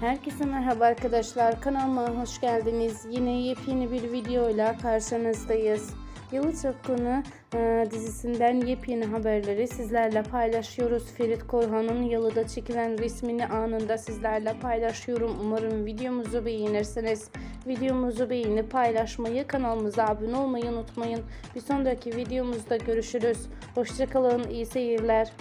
Herkese merhaba arkadaşlar. Kanalıma hoş geldiniz. Yine yepyeni bir videoyla karşınızdayız. Yalı Çapkını e, dizisinden yepyeni haberleri sizlerle paylaşıyoruz. Ferit Korhan'ın Yalı'da çekilen resmini anında sizlerle paylaşıyorum. Umarım videomuzu beğenirsiniz. Videomuzu beğenip paylaşmayı, kanalımıza abone olmayı unutmayın. Bir sonraki videomuzda görüşürüz. Hoşçakalın, iyi seyirler.